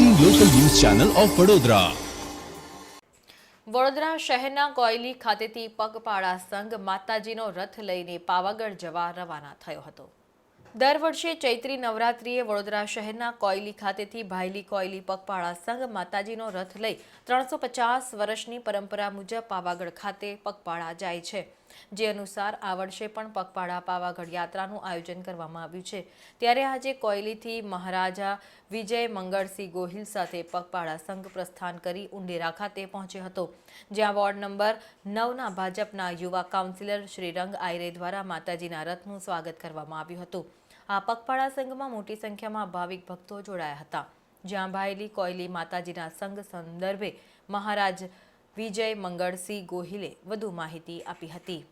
Channel of Vadodara Vadodara શહેરના કોયલી ખાતેથી પગપાળા સંઘ માતાજીનો રથ લઈને પાવાગઢ જવા રવાના થયો હતો. દર વર્ષે ચૈત્રી નવરાત્રિએ વડોદરા શહેરના કોયલી ખાતેથી ભાયલી કોયલી પગપાળા સંઘ માતાજીનો રથ લઈ ત્રણસો પચાસ વર્ષની પરંપરા મુજબ પાવાગઢ ખાતે પગપાળા જાય છે. જે અનુસાર આ વર્ષે પણ પગપાળા પાવાગઢ યાત્રાનું આયોજન કરવામાં આવ્યું છે. ત્યારે આજે કોયલીથી મહારાજા વિજય મંગળસિંહ ગોહિલ સાથે પગપાળા સંઘ પ્રસ્થાન કરી ઉંડેરા ખાતે પહોંચ્યો હતો, જ્યાં વોર્ડ નંબર નવના ભાજપના યુવા કાઉન્સિલર શ્રી રંગ આયરે દ્વારા માતાજીના રથનું સ્વાગત કરવામાં આવ્યું હતું. આ પગપાળા સંઘમાં મોટી સંખ્યામાં ભાવિક ભક્તો જોડાયા હતા. જ્યાં ભાયલી કોયલી માતાજીના સંઘ સંદર્ભે મહારાજ વિજય મંગળસિંહ ગોહિલે વધુ માહિતી આપી હતી.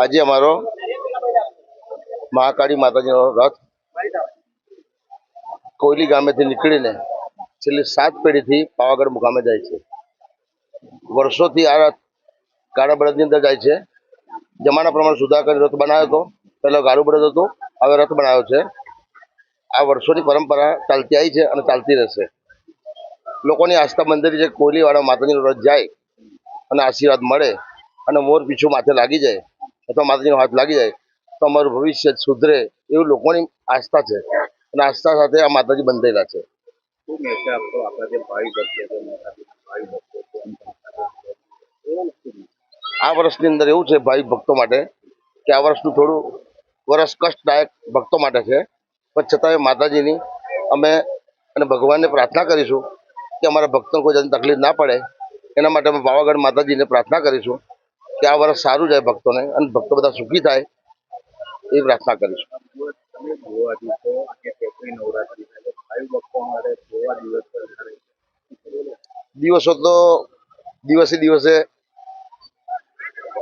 આજે અમારો મહાકાળી માતાજીનો રથ કોયલી ગામેથી નીકળીને છેલ્લી સાત પેઢીથી પાવાગઢ મુકામે જાય છે. વર્ષોથી આ રથ ગાડા બળદની અંદર જાય છે. જમાના પ્રમાણે સુધાર કરી રથ બનાવ્યો હતો. પહેલો ગાડું બળદ હતું. હવે રથ બનાવ્યો છે. આ વર્ષોની પરંપરા ચાલતી આવી છે અને ચાલતી રહેશે. લોકોની આસ્થા મંદિર છે કોયલીવાળા માતાજીનો રથ જાય અને આશીર્વાદ મળે અને મોર પીછું માથે લાગી જાય અથવા માતાજીનો હાથ લાગી જાય તો અમારું ભવિષ્ય સુધરે એવું લોકોની આસ્થા છે. અને આસ્થા સાથે આ માતાજી બંધેલા છે. આ વર્ષની અંદર એવું છે ભાઈ ભક્તો માટે કે આ વર્ષનું થોડું વર્ષ કષ્ટદાયક ભક્તો માટે છે. પણ છતાંય માતાજીની અમે અને ભગવાનને પ્રાર્થના કરીશું કે અમારા ભક્તોને કોઈ જાતની તકલીફ ના પડે. એના માટે અમે પાવાગઢ માતાજીને પ્રાર્થના કરીશું. કે આ વર્ષ સારું જાય ભક્તોને અને ભક્તો બધા સુખી થાય એ પ્રાર્થના કરીશું. દિવસો તો દિવસે દિવસે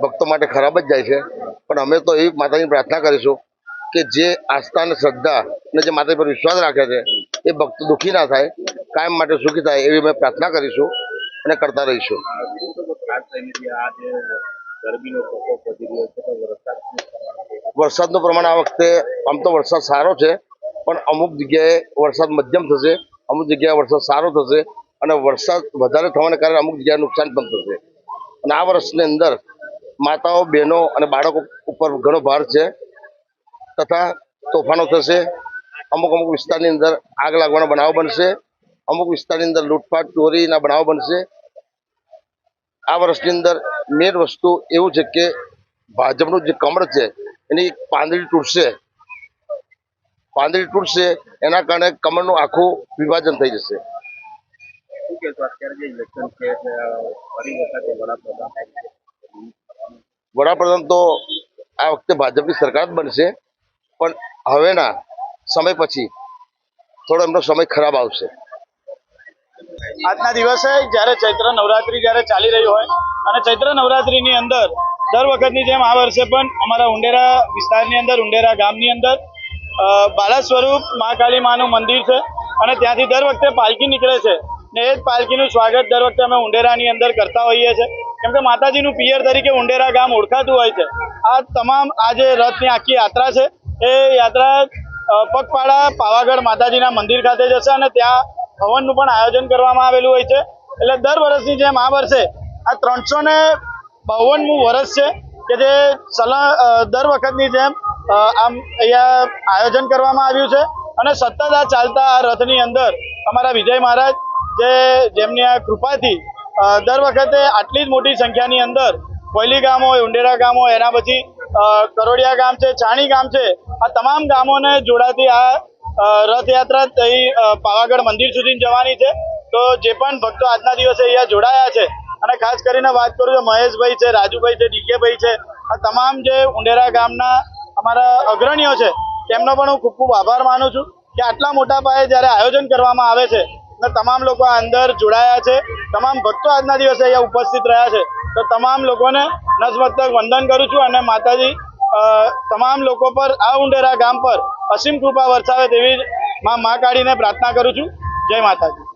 ભક્તો માટે ખરાબ જ જાય છે. પણ અમે તો એવી માતાની પ્રાર્થના કરીશું કે જે આસ્થા અને શ્રદ્ધા અને જે માતા પર વિશ્વાસ રાખે છે, એ ભક્તો દુઃખી ના થાય, કાયમ માટે સુખી થાય એવી અમે પ્રાર્થના કરીશું અને કરતા રહીશું. ગરમીનો પ્રકોપ વધી રહ્યો છે. વરસાદનું પ્રમાણ આ વખતે આમ તો વરસાદ સારો છે, પણ અમુક જગ્યાએ વરસાદ મધ્યમ થશે, અમુક જગ્યાએ વરસાદ સારો થશે અને વરસાદ વધારે થવાને કારણે અમુક જગ્યાએ નુકસાન પણ થશે. અને આ વર્ષની અંદર માતાઓ, બહેનો અને બાળકો ઉપર ઘણો ભાર છે તથા તોફાનો થશે. અમુક અમુક વિસ્તારની અંદર આગ લાગવાના બનાવો બનશે. અમુક વિસ્તારની અંદર લૂંટફાટ, ચોરીના બનાવો બનશે. આ વર્ષની અંદર મેન વસ્તુ એવું છે કે ભાજપનું જે કમળ છે એની પાંદડી તૂટશે. પાંદડી તૂટશે એના કારણે કમળનું આખું વિભાજન થઈ જશે. વડાપ્રધાન તો આ વખતે ભાજપની સરકાર જ બનશે પણ હવેના સમય પછી થોડો એમનો સમય ખરાબ આવશે. આજના દિવસે જ્યારે ચૈત્ર નવરાત્રી જ્યારે ચાલી રહી હોય અને ચૈત્ર નવરાત્રિની અંદર દર વખતની જેમ આ વર્ષે પણ અમારા ઉંડેરા વિસ્તારની અંદર, ઉંડેરા ગામની અંદર બાલા સ્વરૂપ મહાકાળી માનું મંદિર છે અને ત્યાંથી દર વખતે પાલકી નીકળે છે ને એ જ પાલકીનું સ્વાગત દર વખતે અમે ઉંડેરાની અંદર કરતા હોઈએ છીએ કેમ કે માતાજીનું પિયર તરીકે ઉંડેરા ગામ ઓળખાતું હોય છે. આ તમામ આ જે રથની આખી યાત્રા છે એ યાત્રા પગપાળા પાવાગઢ માતાજીના મંદિર ખાતે જશે અને ત્યાં હવનનું પણ આયોજન કરવામાં આવેલું હોય છે. એટલે દર વર્ષની જેમ આ વર્ષે આ ત્રણસો ને બાવનમું વર્ષ છે કે જે સલા દર વખતની જેમ આમ અહીંયા આયોજન કરવામાં આવ્યું છે. અને સતત આ ચાલતા, આ રથની અંદર અમારા વિજય મહારાજ જે જેમની આ કૃપાથી દર વખતે આટલી જ મોટી સંખ્યાની અંદર કોયલી ગામ હોય ઉંડેરા ગામ હોય એના પછી કરોડિયા ગામ છે ચાણી ગામ છે, આ તમામ ગામોને જોડાતી આ રથયાત્રા થઈ પાવાગઢ મંદિર સુધી જવાની છે. તો જે પણ ભક્તો આજના દિવસે અહીંયા જોડાયા છે અને ખાસ કરીને વાત કરું તો મહેશભાઈ છે, રાજુભાઈ છે, ડીકેભાઈ છે, આ તમામ જે ઉંડેરા ગામના અમારા અગ્રણીઓ છે, તેમનો પણ હું ખૂબ ખૂબ આભાર માનું છું કે આટલા મોટા પાયે જ્યારે આયોજન કરવામાં આવે છે અને તમામ લોકો અંદર જોડાયા છે, તમામ ભક્તો આજના દિવસે અહીંયા ઉપસ્થિત રહ્યા છે, તો તમામ લોકોને નસમસ્તક વંદન કરું છું અને માતાજી તમામ લોકો પર આ ઉંડેરા ગામ પર અસીમ કૃપા વરસાવે તેવી માં, મા કાઢીને પ્રાર્થના કરું છું. જય માતાજી.